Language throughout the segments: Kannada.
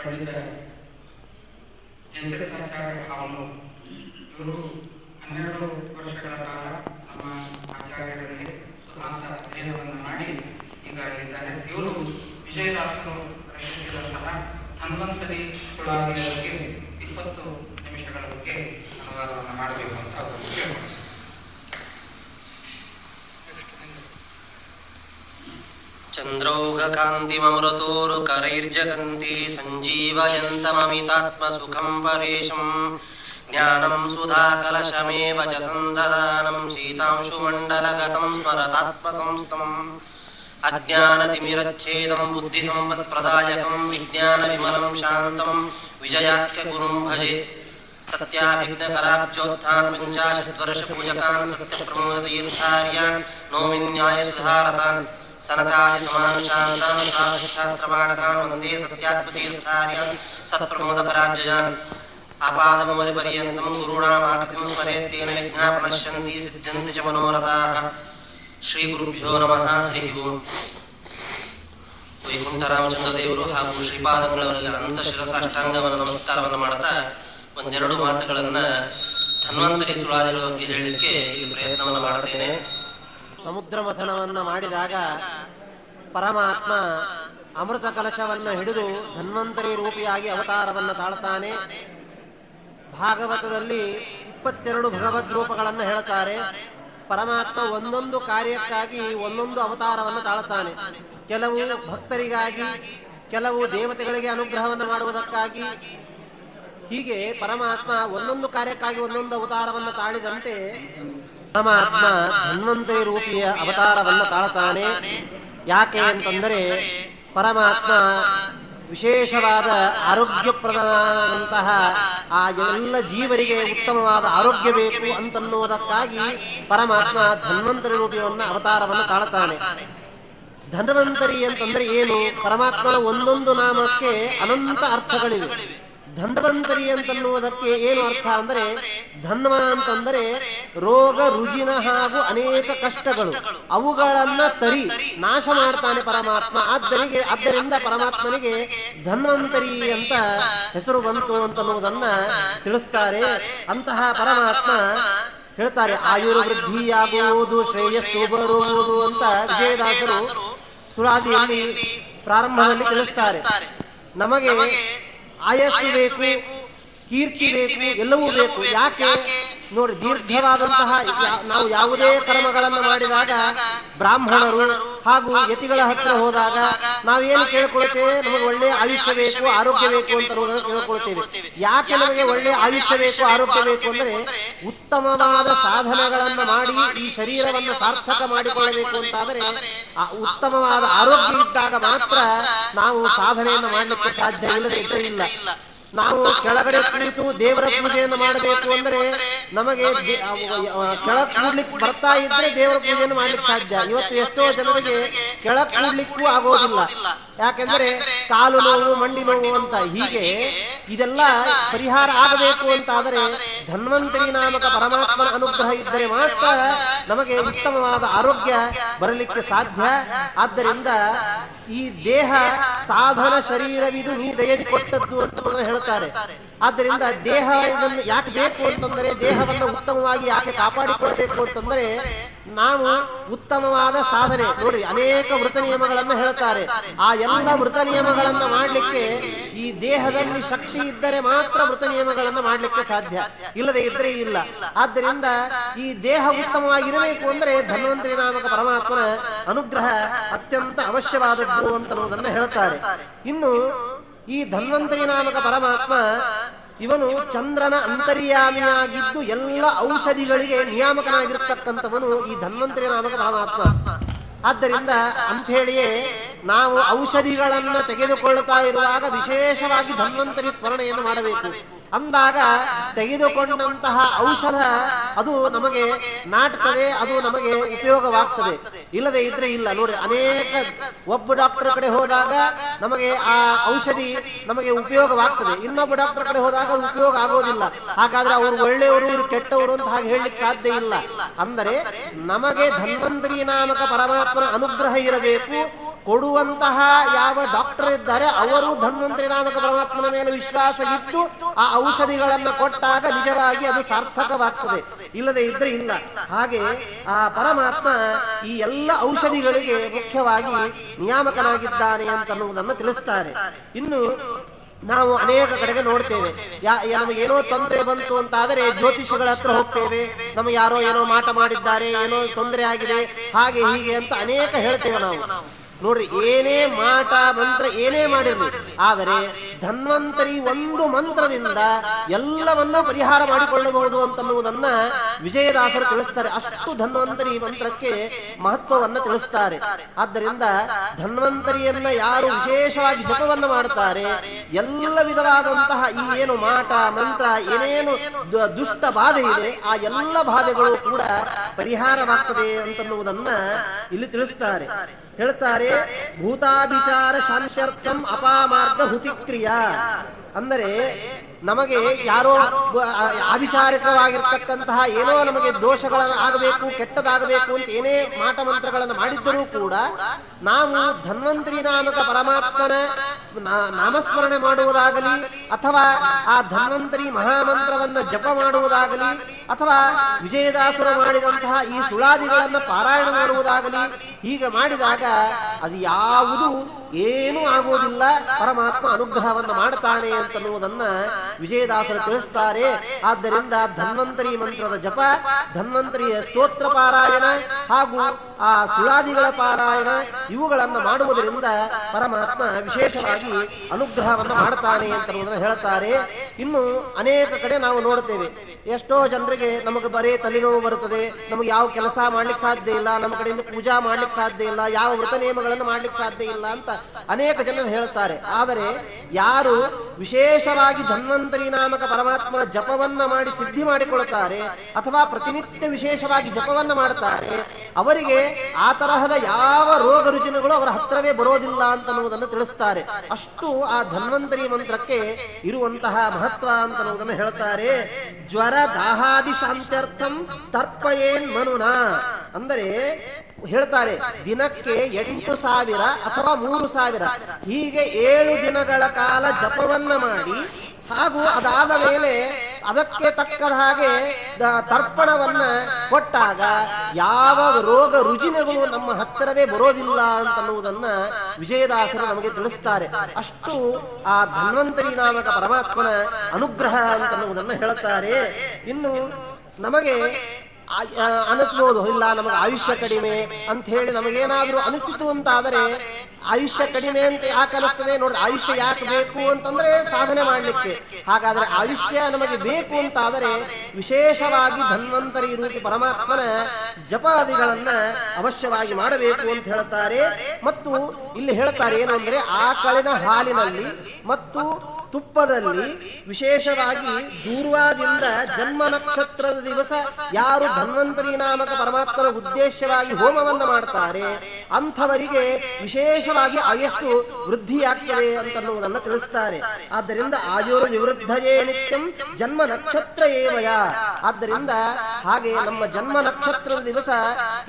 ಪಂಡಿತ ಚಂದ್ರಿಕಾಚಾರ್ಯ ಅವರು ಇವರು ಹನ್ನೆರಡು ವರ್ಷಗಳ ಕಾಲ ನಮ್ಮ ಆಚಾರ್ಯರಲ್ಲಿ ಸುಧಾಂತ ಅಧ್ಯಯನವನ್ನು ಮಾಡಿ ಈಗ ಇವರು ವಿಜಯದಾಸರು ರಚಿಸಿದಂತಹ ಹನುಮಂತರಿ ಸುಳಾದಿಯ ಬಗ್ಗೆ ಇಪ್ಪತ್ತು ನಿಮಿಷಗಳ ಬಗ್ಗೆ ಅನುವಾದವನ್ನು ಮಾಡಬೇಕು ಅಂತ ಅವರು ಕೇಳ್ತಾರೆ चन्द्रौघकान्तिममृतोरुकरैर्जगन्ति सञ्जीवयन्तममितात्मसुखं परेशं ज्ञानं सुधाकलशमेव च सन्ददानं शीतांशुमण्डलगतं स्मरतात्मसंस्थम्। अज्ञानतिमिरच्छेदं बुद्धिसम्पत्प्रदायकं विज्ञानविमलं शान्तं विजयाख्यगुरुं भजे। सत्यप्रमोदतीर्थार्यान् नौमिन्यायसुधारतान् सनकादिसमानुशान्तान् शास्त्रपाठकान् वन्दे सत्यात्मतीर्थार्यान् सत्प्रमोदकराब्जयान् आपादमौलिपर्यन्तं गुरूणामाकृतिं स्मरेत्तेन विघ्नाः प्रणश्यन्ति सिद्ध्यन्ति च मनोरथाः ಶ್ರೀಗುರುಭ್ಯೋ ನಮಃ ಹರಿ ಓಂ ವೈಕುಂಠರಾಮಚಂದ್ರ ದೇವರು ಹಾಗೂ ಶ್ರೀಪಾದಗಳವರಲ್ಲಿ ಅನಂತ ಶಿರಸಾಷ್ಟಾಂಗವನ್ನು ನಮಸ್ಕಾರವನ್ನು ಮಾಡ್ತಾ ಒಂದೆರಡು ಮಾತುಗಳನ್ನ ಧನ್ವಂತರಿ ಸುಳಾದಿಗಳ ಬಗ್ಗೆ ಹೇಳಲಿಕ್ಕೆ ಈ ಪ್ರಯತ್ನವನ್ನು ಮಾಡುತ್ತೇನೆ ಸಮುದ್ರ ಮಥನವನ್ನು ಮಾಡಿದಾಗ ಪರಮಾತ್ಮ ಅಮೃತ ಕಲಶವನ್ನು ಹಿಡಿದು ಧನ್ವಂತರಿ ರೂಪಿಯಾಗಿ ಅವತಾರವನ್ನು ತಾಳ್ತಾನೆ. ಭಾಗವತದಲ್ಲಿ ಇಪ್ಪತ್ತೆರಡು ಭಗವದ್ ರೂಪಗಳನ್ನು ಹೇಳುತ್ತಾರೆ. ಪರಮಾತ್ಮ ಒಂದೊಂದು ಕಾರ್ಯಕ್ಕಾಗಿ ಒಂದೊಂದು ಅವತಾರವನ್ನು ತಾಳುತ್ತಾನೆ ಕೆಲವು ಭಕ್ತರಿಗಾಗಿ, ಕೆಲವು ದೇವತೆಗಳಿಗೆ ಅನುಗ್ರಹವನ್ನು ಮಾಡುವುದಕ್ಕಾಗಿ. ಹೀಗೆ ಪರಮಾತ್ಮ ಒಂದೊಂದು ಕಾರ್ಯಕ್ಕಾಗಿ ಒಂದೊಂದು ಅವತಾರವನ್ನು ತಾಳಿದಂತೆ ಪರಮಾತ್ಮ ಧನ್ವಂತರಿ ರೂಪಿಯ ಅವತಾರವನ್ನು ತಾಳತಾನೆ ಯಾಕೆ ಅಂತಂದರೆ ಪರಮಾತ್ಮ ವಿಶೇಷವಾದ ಆರೋಗ್ಯಪ್ರದನಾದಂತಹ ಆ ಎಲ್ಲ ಜೀವರಿಗೆ ಉತ್ತಮವಾದ ಆರೋಗ್ಯ ಬೇಕು ಅಂತನ್ನುವುದಕ್ಕಾಗಿ ಪರಮಾತ್ಮ ಧನ್ವಂತರಿ ರೂಪಿಯನ್ನ ಅವತಾರವನ್ನು ತಾಳ್ತಾನೆ ಧನ್ವಂತರಿ ಅಂತಂದ್ರೆ ಏನು? ಪರಮಾತ್ಮನ ಒಂದೊಂದು ನಾಮಕ್ಕೆ ಅನಂತ ಅರ್ಥಗಳಿವೆ. ಧನ್ವಂತರಿ ಅಂತನ್ನುವುದಕ್ಕೆ ಏನು ಅರ್ಥ ಅಂದ್ರೆ, ಧನ್ವ ಅಂತಂದರೆ ರೋಗ, ರುಜಿನ ಹಾಗೂ ಅನೇಕ ಕಷ್ಟಗಳು. ಅವುಗಳನ್ನ ತರಿ, ನಾಶ ಮಾಡ್ತಾನೆ ಪರಮಾತ್ಮ. ಆದ್ದರಿಗೆ ಆದ್ದರಿಂದ ಪರಮಾತ್ಮನಿಗೆ ಧನ್ವಂತರಿ ಅಂತ ಹೆಸರು ಬಂತು ಅಂತನ್ನುವುದನ್ನ ತಿಳಿಸ್ತಾರೆ. ಅಂತಹ ಪರಮಾತ್ಮ ಹೇಳ್ತಾರೆ, ಆಯುರ್ವೃದ್ಧಿಯಾಗುವುದು, ಶ್ರೇಯಸ್ಸು ಬರುವುದು ಅಂತ ವಿಜಯದಾಸರು ಸುರಾದಿಯಲ್ಲಿ ಪ್ರಾರಂಭದಲ್ಲಿ ತಿಳಿಸ್ತಾರೆ. ನಮಗೆ ಆಯಸ್ಸು ಬೇಕು ಕೀರ್ತಿ ಬೇಕು ಎಲ್ಲವೂ ಬೇಕು. ಯಾಕೆ? ನೋಡಿ ದೀರ್ಘವಾದಂತಹ ನಾವು ಯಾವುದೇ ಕರ್ಮಗಳನ್ನು ಮಾಡಿದಾಗ ಬ್ರಾಹ್ಮಣರು ಹಾಗೂ ಯತಿಗಳ ಹತ್ತಿರ ಹೋದಾಗ ನಾವೇನು ಕೇಳ್ಕೊಳ್ತೇವೆ? ನಮಗೆ ಒಳ್ಳೆ ಆಯುಷ್ಯ ಬೇಕು ಆರೋಗ್ಯ ಬೇಕು ಅಂತ ಕೇಳ್ಕೊಳ್ತೇವೆ. ಯಾಕೆ ನಮಗೆ ಒಳ್ಳೆ ಆಯುಷ್ಯ ಬೇಕು ಆರೋಗ್ಯ ಬೇಕು ಅಂದ್ರೆ ಉತ್ತಮವಾದ ಸಾಧನಗಳನ್ನು ಮಾಡಿ ಈ ಶರೀರವನ್ನು ಸಾರ್ಥಕ ಮಾಡಿಕೊಳ್ಳಬೇಕು ಅಂತಾದರೆ ಆ ಉತ್ತಮವಾದ ಆರೋಗ್ಯ ಇದ್ದಾಗ ಮಾತ್ರ ನಾವು ಸಾಧನೆಯನ್ನು ಮಾಡಲಿಕ್ಕೆ ಸಾಧ್ಯ ಇಲ್ಲದೆ ಇಲ್ಲ ನಾವು ಕೆಳಗಡೆ ಕುಳಿತು ದೇವರ ಪೂಜೆಯನ್ನು ಮಾಡಬೇಕು ಅಂದ್ರೆ ನಮಗೆ ಕೆಳಕ್ಕೆ ಕೂಡ್ಲಿಕ್ಕೆ ಬರ್ತಾ ಇದ್ರೆ ದೇವರ ಪೂಜೆಯನ್ನು ಮಾಡ್ಲಿಕ್ಕೆ ಸಾಧ್ಯ. ಇವತ್ತು ಎಷ್ಟೋ ಜನರಿಗೆ ಕೆಳಕ್ಕೆ ಕೂಡ್ಲಿಕ್ಕೂ ಆಗೋದಿಲ್ಲ. ಯಾಕೆಂದ್ರೆ ಕಾಲು ನೋವು ಮಂಡಿ ನೋವು ಅಂತ ಹೀಗೆ ಇದೆಲ್ಲ ಪರಿಹಾರ ಆಗಬೇಕು ಅಂತಾದರೆ ಧನ್ವಂತರಿ ನಾಮಕ ಪರಮಾತ್ಮನ ಅನುಗ್ರಹ ಇದ್ದರೆ ಮಾತ್ರ ನಮಗೆ ಉತ್ತಮವಾದ ಆರೋಗ್ಯ ಬರಲಿಕ್ಕೆ ಸಾಧ್ಯ. ಆದ್ದರಿಂದ ಈ ದೇಹ ಸಾಧನ ಶರೀರವಿದು ನೀ ದಯದಿ ಕೊಟ್ಟದ್ದು ಅಂತ ಹೇಳ್ತಾರೆ. ಆದ್ದರಿಂದ ದೇಹ ಇದನ್ನು ಯಾಕೆ ಬೇಕು ಅಂತಂದರೆ ದೇಹವನ್ನು ಉತ್ತಮವಾಗಿ ಯಾಕೆ ಕಾಪಾಡಿಕೊಳ್ಬೇಕು ಅಂತಂದ್ರೆ ನಾವು ಉತ್ತಮವಾದ ಸಾಧನೆ. ನೋಡ್ರಿ ಅನೇಕ ವೃತ ನಿಯಮಗಳನ್ನು ಹೇಳ್ತಾರೆ. ಆ ಎಲ್ಲ ವೃತ ನಿಯಮಗಳನ್ನು ಮಾಡಲಿಕ್ಕೆ ಈ ದೇಹದಲ್ಲಿ ಶಕ್ತಿ ಇದ್ದರೆ ಮಾತ್ರ ವೃತ ನಿಯಮಗಳನ್ನು ಮಾಡಲಿಕ್ಕೆ ಸಾಧ್ಯ. ಇಲ್ಲದೆ ಇದ್ರೆ ಇಲ್ಲ. ಆದ್ದರಿಂದ ಈ ದೇಹ ಉತ್ತಮವಾಗಿರಬೇಕು ಅಂದ್ರೆ ಧನ್ವಂತರಿ ನಾಮಕ ಪರಮಾತ್ಮನ ಅನುಗ್ರಹ ಅತ್ಯಂತ ಅವಶ್ಯವಾದದ್ದು ಅಂತ ಅನ್ನೋದನ್ನ ಹೇಳ್ತಾರೆ. ಇನ್ನು ಈ ಧನ್ವಂತರಿ ನಾಮಕ ಪರಮಾತ್ಮ ಇವನು ಚಂದ್ರನ ಅಂತರ್ಯಾಮಿಯಾಗಿದ್ದು ಎಲ್ಲ ಔಷಧಿಗಳಿಗೆ ನಿಯಾಮಕನಾಗಿರ್ತಕ್ಕಂಥವನು ಈ ಧನ್ವಂತರಿ ನಾಮಕ ಪರಮಾತ್ಮ. ಆದ್ದರಿಂದ ಅಂಥೇಳಿಯೇ ನಾವು ಔಷಧಿಗಳನ್ನ ತೆಗೆದುಕೊಳ್ಳುತ್ತಾ ಇರುವಾಗ ವಿಶೇಷವಾಗಿ ಧನ್ವಂತರಿ ಸ್ಮರಣೆಯನ್ನು ಮಾಡಬೇಕು. ಅಂದಾಗ ತೆಗೆದುಕೊಂಡಂತಹ ಔಷಧ ಅದು ನಮಗೆ ನಾಟ್ತದೆ, ಅದು ನಮಗೆ ಉಪಯೋಗವಾಗ್ತದೆ. ಇಲ್ಲದೆ ಇದ್ರೆ ಇಲ್ಲ. ನೋಡಿ, ಅನೇಕ ಒಬ್ಬ ಡಾಕ್ಟರ್ ಕಡೆ ಹೋದಾಗ ನಮಗೆ ಆ ಔಷಧಿ ನಮಗೆ ಉಪಯೋಗವಾಗ್ತದೆ. ಇನ್ನೊಬ್ಬ ಡಾಕ್ಟರ್ ಕಡೆ ಹೋದಾಗ ಉಪಯೋಗ ಆಗೋದಿಲ್ಲ. ಹಾಗಾದ್ರೆ ಅವರು ಒಳ್ಳೆಯವರು, ಇವರು ಕೆಟ್ಟವರು ಅಂತ ಹಾಗೆ ಹೇಳಲಿಕ್ಕೆ ಸಾಧ್ಯ ಇಲ್ಲ. ಅಂದರೆ ನಮಗೆ ಧನ್ವಂತರಿ ನಾಮಕ ಪರಮಾತ್ಮನ ಅನುಗ್ರಹ ಇರಬೇಕು. ಕೊಡುವಂತಹ ಯಾವ ಡಾಕ್ಟರ್ ಇದ್ದಾರೆ ಅವರು ಧನ್ವಂತರಿ ನಾಮಕ ಪರಮಾತ್ಮನ ಮೇಲೆ ವಿಶ್ವಾಸ ಇಟ್ಟು ಆ ಔಷಧಿಗಳನ್ನು ಕೊಟ್ಟಾಗ ನಿಜವಾಗಿ ಅದು ಸಾರ್ಥಕವಾಗ್ತದೆ. ಇಲ್ಲದೆ ಇದ್ರೆ ಇಲ್ಲ. ಹಾಗೆ ಆ ಪರಮಾತ್ಮ ಈ ಎಲ್ಲ ಔಷಧಿಗಳಿಗೆ ಮುಖ್ಯವಾಗಿ ನಿಯಾಮಕನಾಗಿದ್ದಾನೆ ಅಂತನ್ನುವುದನ್ನು ತಿಳಿಸ್ತಾರೆ. ಇನ್ನು ನಾವು ಅನೇಕ ಕಡೆಗೆ ನೋಡ್ತೇವೆ. ಯಾ ಏನೋ ತೊಂದರೆ ಬಂತು ಅಂತಾದರೆ ಜ್ಯೋತಿಷಿಗಳ ಹತ್ರ ಹೋಗ್ತೇವೆ. ನಮಗೆ ಯಾರೋ ಏನೋ ಮಾಟ ಮಾಡಿದ್ದಾರೆ, ಏನೋ ತೊಂದರೆ ಆಗಿದೆ, ಹಾಗೆ ಹೀಗೆ ಅಂತ ಅನೇಕ ಹೇಳ್ತೇವೆ ನಾವು. ನೋಡ್ರಿ ಏನೇ ಮಾಟ ಮಂತ್ರ ಏನೇ ಮಾಡಿರ್ಲಿ. ಆದರೆ ಧನ್ವಂತರಿ ಒಂದು ಮಂತ್ರದಿಂದ ಎಲ್ಲವನ್ನ ಪರಿಹಾರ ಮಾಡಿಕೊಳ್ಳಬಹುದು ಅಂತನ್ನುವುದನ್ನ ವಿಜಯದಾಸರು ತಿಳಿಸ್ತಾರೆ. ಅಷ್ಟು ಧನ್ವಂತರಿ ಮಂತ್ರಕ್ಕೆ ಮಹತ್ವವನ್ನ ತಿಳಿಸ್ತಾರೆ. ಆದ್ದರಿಂದ ಧನ್ವಂತರಿಯನ್ನ ಯಾರು ವಿಶೇಷವಾಗಿ ಜಪವನ್ನು ಮಾಡುತ್ತಾರೆ, ಎಲ್ಲ ವಿಧವಾದಂತಹ ಈ ಏನು ಮಾಟ, ಮಂತ್ರ, ಏನೇನು ದುಷ್ಟ ಬಾಧೆ ಇದೆ, ಆ ಎಲ್ಲ ಬಾಧೆಗಳು ಕೂಡ ಪರಿಹಾರವಾಗ್ತದೆ ಅಂತನ್ನುವುದನ್ನ ಇಲ್ಲಿ ತಿಳಿಸ್ತಾರೆ. ಹೇಳ್ತಾರೆ, ಭೂತಾಭಿಚಾರ ಶಾಂತ್ಯರ್ಥಂ ಅಪಾಮಾರ್ಗ ಹುತಿಕ್ರಿಯಾ. ಅಂದರೆ ನಮಗೆ ಯಾರೋ ಅವಿಚಾರಿಕವಾಗಿರ್ತಕ್ಕಂತಹ ಏನೋ ನಮಗೆ ದೋಷಗಳನ್ನು ಆಗಬೇಕು, ಕೆಟ್ಟದಾಗಬೇಕು ಅಂತ ಏನೇ ಮಾಟ ಮಂತ್ರಗಳನ್ನು ಮಾಡಿದ್ದರೂ ಕೂಡ ನಾವು ಧನ್ವಂತರಿ ನಾಮಕ ಪರಮಾತ್ಮನ ನಾಮಸ್ಮರಣೆ ಮಾಡುವುದಾಗಲಿ, ಅಥವಾ ಆ ಧನ್ವಂತರಿ ಮಹಾಮಂತ್ರವನ್ನು ಜಪ ಮಾಡುವುದಾಗಲಿ, ಅಥವಾ ವಿಜಯದಾಸರು ಮಾಡಿದಂತಹ ಈ ಸುಳಾದಿಗಳನ್ನು ಪಾರಾಯಣ ಮಾಡುವುದಾಗಲಿ, ಹೀಗೆ ಮಾಡಿದಾಗ ಅದು ಯಾವುದು ಏನೂ ಆಗುವುದಿಲ್ಲ. ಪರಮಾತ್ಮ ಅನುಗ್ರಹವನ್ನು ಮಾಡ್ತಾನೆ ಅಂತನ್ನುವುದನ್ನ ವಿಜಯದಾಸರು ತಿಳಿಸ್ತಾರೆ. ಆದ್ದರಿಂದ ಧನ್ವಂತರಿ ಮಂತ್ರದ ಜಪ, ಧನ್ವಂತರಿಯ ಸ್ತೋತ್ರ ಪಾರಾಯಣ ಹಾಗೂ ಆ ಸುಳಾದಿಗಳ ಪಾರಾಯಣ ಇವುಗಳನ್ನು ಮಾಡುವುದರಿಂದ ಪರಮಾತ್ಮ ವಿಶೇಷವಾಗಿ ಅನುಗ್ರಹವನ್ನು ಮಾಡ್ತಾನೆ ಅಂತನ್ನುವುದನ್ನು ಹೇಳ್ತಾರೆ. ಇನ್ನು ಅನೇಕ ಕಡೆ ನಾವು ನೋಡುತ್ತೇವೆ. ಎಷ್ಟೋ ಜನರಿಗೆ ನಮಗೆ ಬರೀ ತಲೆನೋವು ಬರುತ್ತದೆ. ನಮಗೆ ಯಾವ ಕೆಲಸ ಮಾಡ್ಲಿಕ್ಕೆ ಸಾಧ್ಯ ಇಲ್ಲ. ನಮ್ಮ ಕಡೆಯಿಂದ ಪೂಜಾ ಮಾಡ್ಲಿಕ್ಕೆ ಸಾಧ್ಯ ಇಲ್ಲ. ಯಾವ ವೃತ ನಿಯಮಗಳನ್ನು ಮಾಡ್ಲಿಕ್ಕೆ ಸಾಧ್ಯ ಇಲ್ಲ ಅಂತ ಅನೇಕ ಜನರು ಹೇಳುತ್ತಾರೆ. ಆದರೆ ಯಾರು ವಿಶೇಷವಾಗಿ ಧನ್ವಂತರಿ ನಾಮಕ ಪರಮಾತ್ಮನ ಜಪವನ್ನ ಮಾಡಿ ಸಿದ್ಧಿ ಮಾಡಿಕೊಳ್ಳುತ್ತಾರೆ ಅಥವಾ ಪ್ರತಿನಿತ್ಯ ವಿಶೇಷವಾಗಿ ಜಪವನ್ನ ಮಾಡುತ್ತಾರೆ, ಅವರಿಗೆ ಆ ತರಹದ ಯಾವ ರೋಗ ರುಜಿನಗಳು ಅವರ ಹತ್ರವೇ ಬರೋದಿಲ್ಲ ಅಂತ ಅನ್ನುವುದನ್ನು ತಿಳಿಸ್ತಾರೆ. ಅಷ್ಟು ಆ ಧನ್ವಂತರಿ ಮಂತ್ರಕ್ಕೆ ಇರುವಂತಹ ಅಂತನ್ನುವುದನ್ನು ಹೇಳ್ತಾರೆ. ಜ್ವರ ದಾಹಾದಿ ಶಾಂತ್ಯರ್ಥಂ ತರ್ಪಯೇನ್ ಮನುನ. ಅಂದರೆ ಹೇಳ್ತಾರೆ, ದಿನಕ್ಕೆ ಎಂಟು ಸಾವಿರ ಅಥವಾ ಮೂರು ಸಾವಿರ. ಹೀಗೆ ಏಳು ದಿನಗಳ ಕಾಲ ಜಪವನ್ನ ಮಾಡಿ, ಹಾಗೂ ಅದಾದ ಮೇಲೆ ಅದಕ್ಕೆ ತಕ್ಕದ ಹಾಗೆ ತರ್ಪಣವನ್ನ ಕೊಟ್ಟಾಗ ಯಾವ ರೋಗ ರುಜಿನಗಳು ನಮ್ಮ ಹತ್ತಿರವೇ ಬರೋದಿಲ್ಲ ಅಂತನ್ನುವುದನ್ನ ವಿಜಯದಾಸರು ನಮಗೆ ತಿಳಿಸ್ತಾರೆ. ಅಷ್ಟು ಆ ಧನ್ವಂತರಿ ನಾಮಕ ಪರಮಾತ್ಮನ ಅನುಗ್ರಹ ಅಂತನ್ನುವುದನ್ನ ಹೇಳುತ್ತಾರೆ ಇನ್ನು ನಮಗೆ ಅನಿಸ್ಬೋದು. ಇಲ್ಲ, ನಮಗೆ ಆಯುಷ್ಯ ಕಡಿಮೆ ಅಂತ ಹೇಳಿ ನಮಗೇನಾದ್ರೂ ಅನಿಸಿತು ಅಂತಾದರೆ ಆಯುಷ್ಯ ಕಡಿಮೆ ಅಂತ ಯಾಕೆ ಅನಿಸ್ತದೆ? ನೋಡ್ರಿ, ಆಯುಷ್ಯ ಯಾಕೆ ಬೇಕು ಅಂತಂದ್ರೆ ಸಾಧನೆ ಮಾಡಲಿಕ್ಕೆ. ಹಾಗಾದ್ರೆ ಆಯುಷ್ಯ ನಮಗೆ ಬೇಕು ಅಂತಾದರೆ ವಿಶೇಷವಾಗಿ ಧನ್ವಂತರಿ ರೂಪಿ ಪರಮಾತ್ಮನ ಜಪಾದಿಗಳನ್ನ ಅವಶ್ಯವಾಗಿ ಮಾಡಬೇಕು ಅಂತ ಹೇಳ್ತಾರೆ ಮತ್ತು ಇಲ್ಲಿ ಹೇಳ್ತಾರೆ ಏನಂದ್ರೆ ಆಕಳಿನ ಹಾಲಿನಲ್ಲಿ ಮತ್ತು ತುಪ್ಪದಲ್ಲಿ ವಿಶೇಷವಾಗಿ ದೂರ್ವಾದಿಂದ ಜನ್ಮ ನಕ್ಷತ್ರದ ದಿವಸ ಯಾರು ಧನ್ವಂತರಿ ನಾಮಕ ಪರಮಾತ್ಮನ ಉದ್ದೇಶವಾಗಿ ಹೋಮವನ್ನು ಮಾಡ್ತಾರೆ, ಅಂಥವರಿಗೆ ವಿಶೇಷವಾಗಿ ಆಯಸ್ಸು ವೃದ್ಧಿಯಾಗ್ತದೆ ಅಂತನ್ನುವುದನ್ನು ತಿಳಿಸ್ತಾರೆ. ಆದ್ದರಿಂದ ಆಯುರ್ ನಿವೃದ್ಧಯೇ ನಿತ್ಯಂ ಜನ್ಮ ನಕ್ಷತ್ರ ಏವಯ. ಆದ್ದರಿಂದ ಹಾಗೆ ನಮ್ಮ ಜನ್ಮ ನಕ್ಷತ್ರದ ದಿವಸ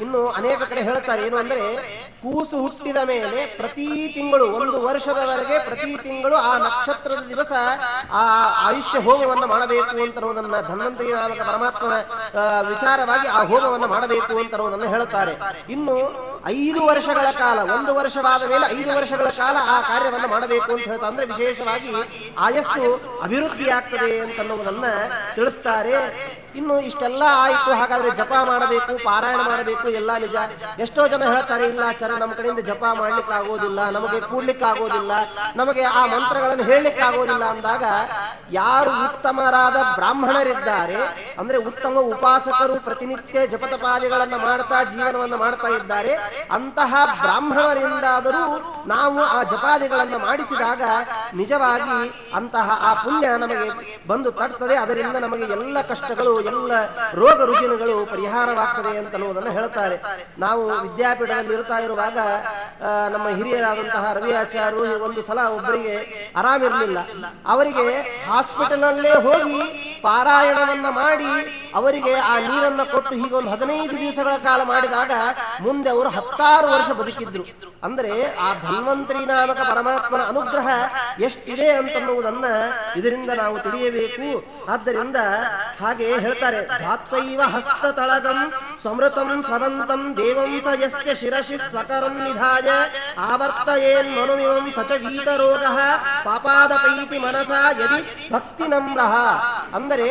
ಇನ್ನು ಅನೇಕ ಕಡೆ ಹೇಳ್ತಾರೆ, ಏನು ಅಂದ್ರೆ ಕೂಸು ಹುಟ್ಟಿದ ಮೇಲೆ ಪ್ರತಿ ತಿಂಗಳು, ಒಂದು ವರ್ಷದವರೆಗೆ ಪ್ರತಿ ತಿಂಗಳು ಆ ನಕ್ಷತ್ರದ ದಿವಸ ಆ ಆಯುಷ್ಯ ಹೋಮವನ್ನು ಮಾಡಬೇಕು ಅಂತ ಧನ್ವಂತರಿ ಪರಮಾತ್ಮನ ವಿಚಾರವಾಗಿ ಆ ಹೋಮವನ್ನು ಮಾಡಬೇಕು ಅಂತರುವುದನ್ನು ಹೇಳುತ್ತಾರೆ. ಇನ್ನು ಐದು ವರ್ಷಗಳ ಕಾಲ, ಒಂದು ವರ್ಷವಾದ ಮೇಲೆ ಐದು ವರ್ಷಗಳ ಕಾಲ ಆ ಕಾರ್ಯವನ್ನು ಮಾಡಬೇಕು ಅಂತ ಹೇಳ್ತಾರೆ ಅಂದ್ರೆ ವಿಶೇಷವಾಗಿ ಆಯಸ್ಸು ಅಭಿವೃದ್ಧಿ ಆಗ್ತದೆ ಅಂತನ್ನುವುದನ್ನ ತಿಳಿಸ್ತಾರೆ. ಇನ್ನು ಇಷ್ಟೆಲ್ಲ ಆಯಿತು, ಹಾಗಾದ್ರೆ ಜಪ ಮಾಡಬೇಕು, ಪಾರಾಯಣ ಮಾಡಬೇಕು, ಎಲ್ಲ ನಿಜ. ಎಷ್ಟೋ ಜನ ಹೇಳ್ತಾರೆ, ಇಲ್ಲ ಚರ ನಮ್ಮ ಕಡೆಯಿಂದ ಜಪ ಮಾಡ್ಲಿಕ್ಕೆ ಆಗೋದಿಲ್ಲ ನಮಗೆ ಕೂಡ್ಲಿಕ್ಕೆ ಆಗೋದಿಲ್ಲ ನಮಗೆ ಆ ಮಂತ್ರಗಳನ್ನು ಹೇಳಲಿಕ್ಕೆ ಆಗೋದಿಲ್ಲ ಅಂದಾಗ ಯಾರು ಉತ್ತಮರಾದ ಬ್ರಾಹ್ಮಣರಿದ್ದಾರೆ, ಅಂದ್ರೆ ಉತ್ತಮ ಉಪಾಸಕರು, ಪ್ರತಿನಿತ್ಯ ಜಪತಪಾದಿಗಳನ್ನು ಮಾಡ್ತಾ, ಜೀವನವನ್ನು ಮಾಡ್ತಾ ಇದ್ದಾರೆ, ಅಂತಹ ಬ್ರಾಹ್ಮಣರಿಂದಾದರೂ ನಾವು ಆ ಜಪಾದಿಗಳನ್ನು ಮಾಡಿಸಿದಾಗ ನಿಜವಾಗಿ ಅಂತಹ ಆ ಪುಣ್ಯ ನಮಗೆ ಬಂದು ತಡ್ತದೆ ಅದರಿಂದ ನಮಗೆ ಎಲ್ಲ ಕಷ್ಟಗಳು, ಎಲ್ಲ ರೋಗ ರುಜಿನಗಳು ಪರಿಹಾರವಾಗ್ತದೆ ಅಂತ ಅಂತನ್ನುವುದನ್ನು ಹೇಳ್ತಾರೆ. ನಾವು ವಿದ್ಯಾಪೀಠದಲ್ಲಿ ಇರ್ತಾ ಇರುವಾಗ ನಮ್ಮ ಹಿರಿಯರಾದಂತಹ ರವಿ ಆಚಾರ್ಯರು ಒಂದು ಸಲ ಒಬ್ಬರಿಗೆ ಆರಾಮಿರ್ಲಿಲ್ಲ. ಅವರಿಗೆ ಹಾಸ್ಪಿಟಲ್ ಹೋಗಿ ಪಾರಾಯಣವನ್ನ ಮಾಡಿ ಅವರಿಗೆ ಆ ನೀರನ್ನ ಕೊಟ್ಟು ಹೀಗೆ ಒಂದು ಹದಿನೈದು ದಿವಸಗಳ ಕಾಲ ಮಾಡಿದಾಗ ಮುಂದೆ ಅವರು ಹತ್ತಾರು ವರ್ಷ ಬದುಕಿದ್ರು. ಅಂದ್ರೆ ಆ ಧನ್ವಂತರಿ ನಾಮಕ ಪರಮಾತ್ಮನ ಅನುಗ್ರಹ ಎಷ್ಟಿದೆ ಅಂತನ್ನುವುದನ್ನ ಇದರಿಂದ ನಾವು ತಿಳಿಯಬೇಕು. ಆದ್ದರಿಂದ ಹಾಗೆ ಹೇಳ್ತಾರೆ, ಧಾತ್ವೈವ ಹಸ್ತ ತಳಗಂ ಸಮೃತಂ ಸ್ರವಂತಂ ದೇವಂ ಸ ಯಸ್ಯ ಶಿರಸಿ ಸ್ವಕರಂ ನಿಧಾಯ ಆವರ್ತಯೇನ್ ಮನುಮಿಮಂ ಸಚ ವೀತರೋಗ ಪಾಪಾದಪೈತಿ ಮನಸ ಯದಿ ಭಕ್ತಿ ನಮ್ರಹ ಅಂದರೆ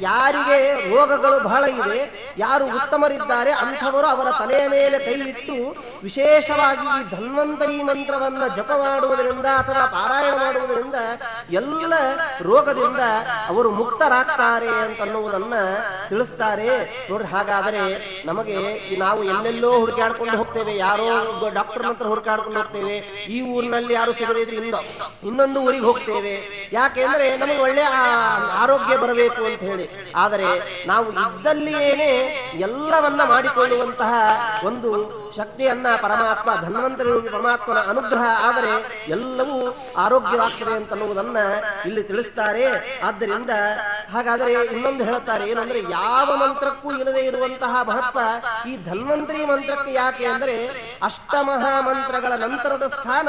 ಯಾರಿಗೆ ರೋಗಗಳು ಬಹಳ ಇವೆ ಯಾರು ಉತ್ತಮರಿದ್ದಾರೆ ಅಂಥವರು ಅವರ ತಲೆಯ ಮೇಲೆ ಕೈ ಇಟ್ಟು ವಿಶೇಷವಾಗಿ ಈ ಧನ್ವಂತರಿ ಮಂತ್ರವನ್ನು ಜಪ ಮಾಡುವುದರಿಂದ ಅಥವಾ ಪಾರಾಯಣ ಮಾಡುವುದರಿಂದ ಎಲ್ಲ ರೋಗದಿಂದ ಅವರು ಮುಕ್ತರಾಗ್ತಾರೆ ಅಂತನ್ನುವುದನ್ನ ತಿಳಿಸ್ತಾರೆ. ನೋಡ್ರಿ, ಹಾಗಾದರೆ ನಮಗೆ ನಾವು ಎಲ್ಲೆಲ್ಲೋ ಹುಡುಕಾಡ್ಕೊಂಡು ಹೋಗ್ತೇವೆ, ಯಾರೋ ಡಾಕ್ಟರ್ ಹತ್ರ ಹುಡುಕಾಡ್ಕೊಂಡು ಹೋಗ್ತೇವೆ, ಈ ಊರಿನಲ್ಲಿ ಯಾರು ಸಿಗದೇ ಇದ್ರೆ ಇನ್ನೊ ಇನ್ನೊಂದು ಊರಿಗೆ ಹೋಗ್ತೇವೆ. ಯಾಕೆಂದ್ರೆ ನಮಗೆ ಒಳ್ಳೆ ಆರೋಗ್ಯ ಬರಬೇಕು ಅಂತ ಹೇಳಿ. ಆದರೆ ನಾವು ಇದ್ದಲ್ಲಿಯೇನೆ ಎಲ್ಲವನ್ನ ಮಾಡಿಕೊಳ್ಳುವಂತಹ ಒಂದು ಶಕ್ತಿಯನ್ನ ಪರಮಾತ್ಮ, ಧನ್ವಂತರ ಪರಮಾತ್ಮನ ಅನುಗ್ರಹ, ಆದರೆ ಎಲ್ಲವೂ ಆರೋಗ್ಯವಾಗ್ತದೆ ಅಂತನ್ನುವುದನ್ನ ಇಲ್ಲಿ ತಿಳಿಸ್ತಾರೆ. ಆದ್ದರಿಂದ ಹಾಗಾದರೆ ಇನ್ನೊಂದು ಹೇಳುತ್ತಾರೆ ಏನಂದ್ರೆ ಯಾವ ಮಂತ್ರಕ್ಕೂ ಇಲ್ಲದೆ ಇರುವಂತಹ ಮಹತ್ವ ಈ ಧನ್ವಂತರಿ ಮಂತ್ರಕ್ಕೆ ಯಾಕೆ ಅಂದ್ರೆ ಅಷ್ಟಮಹಾ ಮಂತ್ರಗಳ ನಂತರದ ಸ್ಥಾನ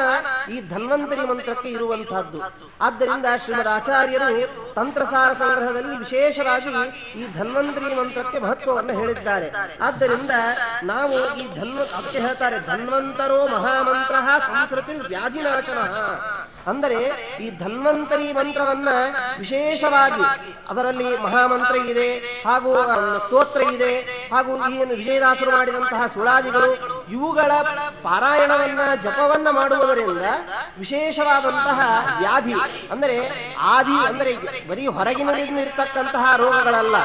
ಈ ಧನ್ವಂತರಿ ಮಂತ್ರಕ್ಕೆ ಇರುವಂತಹದ್ದು. ಆದ್ದರಿಂದ ಶ್ರೀಮದ್ ಆಚಾರ್ಯರು ತಂತ್ರಸಾರ ಸಂಗ್ರಹದಲ್ಲಿ ವಿಶೇಷವಾಗಿ ಈ ಧನ್ವಂತರಿ ಮಂತ್ರಕ್ಕೆ ಮಹತ್ವವನ್ನು ಹೇಳಿದ್ದಾರೆ. ಆದ್ದರಿಂದ ನಾವು ಈ ಧನ್ವ ಅದಕ್ಕೆ ಹೇಳ್ತಾರೆ ಧನ್ವಂತರೋ ಮಹಾಮಂತ್ರ ಸಂಸ್ಕೃತಿ ವ್ಯಾಧಿನಾಶನ. ಅಂದರೆ ಈ ಧನ್ವಂತರಿ ಮಂತ್ರವನ್ನ ವಿಶೇಷವಾಗಿ ಅದರಲ್ಲಿ ಮಹಾಮಂತ್ರ ಇದೆ, ಹಾಗೂ ಸ್ತೋತ್ರ ಇದೆ, ಹಾಗೂ ಈ ವಿಜಯದಾಸರು ಮಾಡಿದಂತಹ ಸುಳಾದಿಗಳು, ಇವುಗಳ ಪಾರಾಯಣವನ್ನ, ಜಪವನ್ನ ಮಾಡುವುದರಿಂದ ವಿಶೇಷವಾದಂತಹ ವ್ಯಾಧಿ, ಅಂದರೆ ಆದಿ, ಅಂದರೆ ಬರೀ ಹೊರಗಿನಲ್ಲಿ ಇರ್ತಕ್ಕಂತಹ ರೋಗಗಳಲ್ಲ.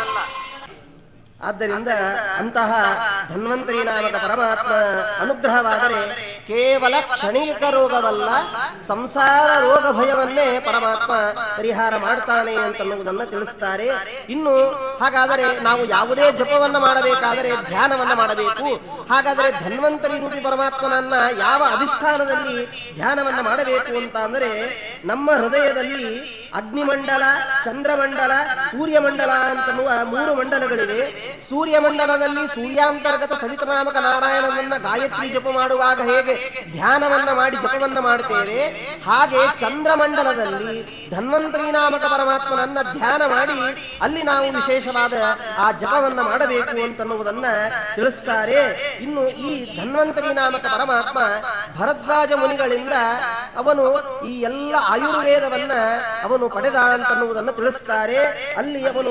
ಆದ್ದರಿಂದ ಅಂತಹ ಧನ್ವಂತರಿ ನಾಮದ ಪರಮಾತ್ಮ ಅನುಗ್ರಹವಾದರೆ ಕೇವಲ ಕ್ಷಣಿಕ ರೋಗವಲ್ಲ, ಸಂಸಾರ ರೋಗ ಭಯವನ್ನೇ ಪರಮಾತ್ಮ ಪರಿಹಾರ ಮಾಡ್ತಾನೆ ಅಂತನ್ನುವುದನ್ನು ತಿಳಿಸ್ತಾರೆ. ಇನ್ನು ಹಾಗಾದರೆ ನಾವು ಯಾವುದೇ ಜಪವನ್ನು ಮಾಡಬೇಕಾದರೆ ಧ್ಯಾನವನ್ನು ಮಾಡಬೇಕು. ಹಾಗಾದರೆ ಧನ್ವಂತರಿ ರೂಪಿ ಪರಮಾತ್ಮನನ್ನ ಯಾವ ಅಧಿಷ್ಠಾನದಲ್ಲಿ ಧ್ಯಾನವನ್ನು ಮಾಡಬೇಕು ಅಂತ ಅಂದರೆ ನಮ್ಮ ಹೃದಯದಲ್ಲಿ ಅಗ್ನಿಮಂಡಲ, ಚಂದ್ರಮಂಡಲ, ಸೂರ್ಯಮಂಡಲ ಅಂತನ್ನುವ ಮೂರು ಮಂಡಲಗಳಿವೆ. ಸೂರ್ಯಮಂಡಲದಲ್ಲಿ ಸೂರ್ಯಾಂತರ್ಗತ ಸವಿತನಾಮಕ ನಾರಾಯಣನನ್ನ ಗಾಯತ್ರಿ ಜಪ ಮಾಡುವಾಗ ಹೇಗೆ ಧ್ಯಾನವನ್ನ ಮಾಡಿ ಜಪವನ್ನ ಮಾಡುತ್ತೇವೆ, ಹಾಗೆ ಚಂದ್ರಮಂಡಲದಲ್ಲಿ ಧನ್ವಂತರಿ ನಾಮಕ ಪರಮಾತ್ಮನನ್ನ ಧ್ಯಾನ ಮಾಡಿ ಅಲ್ಲಿ ನಾವು ವಿಶೇಷವಾದ ಆ ಜಪವನ್ನ ಮಾಡಬೇಕು ಅಂತನ್ನುವುದನ್ನ ತಿಳಿಸ್ತಾರೆ. ಇನ್ನು ಈ ಧನ್ವಂತರಿ ನಾಮಕ ಪರಮಾತ್ಮ ಭರದ್ವಾಜ ಮುನಿಗಳಿಂದ ಅವನು ಈ ಎಲ್ಲ ಆಯುರ್ವೇದವನ್ನ ಅವನು ಪಡೆದ ಅಂತನ್ನುವುದನ್ನು ತಿಳಿಸ್ತಾರೆ. ಅಲ್ಲಿ ಅವನು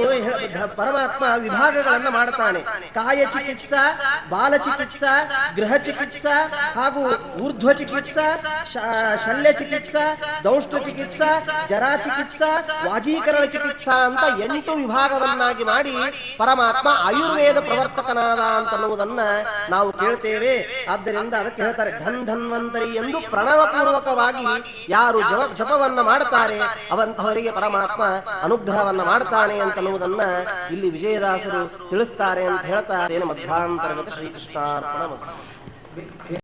ಪರಮಾತ್ಮ ವಿಭಾಗಗಳನ್ನು ಮಾಡ್ತಾನೆ ಕಾಯ ಚಿಕಿತ್ಸಾ, ಬಾಲ ಚಿಕಿತ್ಸಾ, ಗೃಹ ಚಿಕಿತ್ಸಾ ಹಾಗೂ ಊರ್ಧ್ವ ಚಿಕಿತ್ಸಾ ಶಲ್ಯ ಚಿಕಿತ್ಸಾ ದೌಷ್ಟ ಚಿಕಿತ್ಸಾ, ಜರಾ ಚಿಕಿತ್ಸಾ, ವಾಜೀಕರಣ ಚಿಕಿತ್ಸಾ ಅಂತ ಎಂಟು ವಿಭಾಗವನ್ನಾಗಿ ಮಾಡಿ ಪರಮಾತ್ಮ ಆಯುರ್ವೇದ ಪ್ರವರ್ತಕನಾದ ಅಂತನ್ನುವುದನ್ನ ನಾವು ಕೇಳ್ತೇವೆ. ಆದ್ದರಿಂದ ಅದಕ್ಕೆ ಹೇಳ್ತಾರೆ, ಧನ್ ಧನ್ವಂತರಿ ಎಂದು ಪ್ರಣವಪೂರ್ವಕವಾಗಿ ಯಾರು ಜಪವನ್ನ ಜಪವನ್ನ ಮಾಡ್ತಾರೆ ಅವಂತಹವರಿಗೆ ಪರಮಾತ್ಮ ಅನುಗ್ರಹವನ್ನ ಮಾಡ್ತಾನೆ ಅಂತನ್ನುವುದನ್ನ ಇಲ್ಲಿ ವಿಜಯದಾಸರು ತಿಳಿಸ್ತಾರೆ ಅಂತ ಹೇಳ್ತಾರೆ ಏನು ಮಧ್ವಾಂತರ್ಗತ ಶ್ರೀಕೃಷ್ಣಾರ್ಪಣ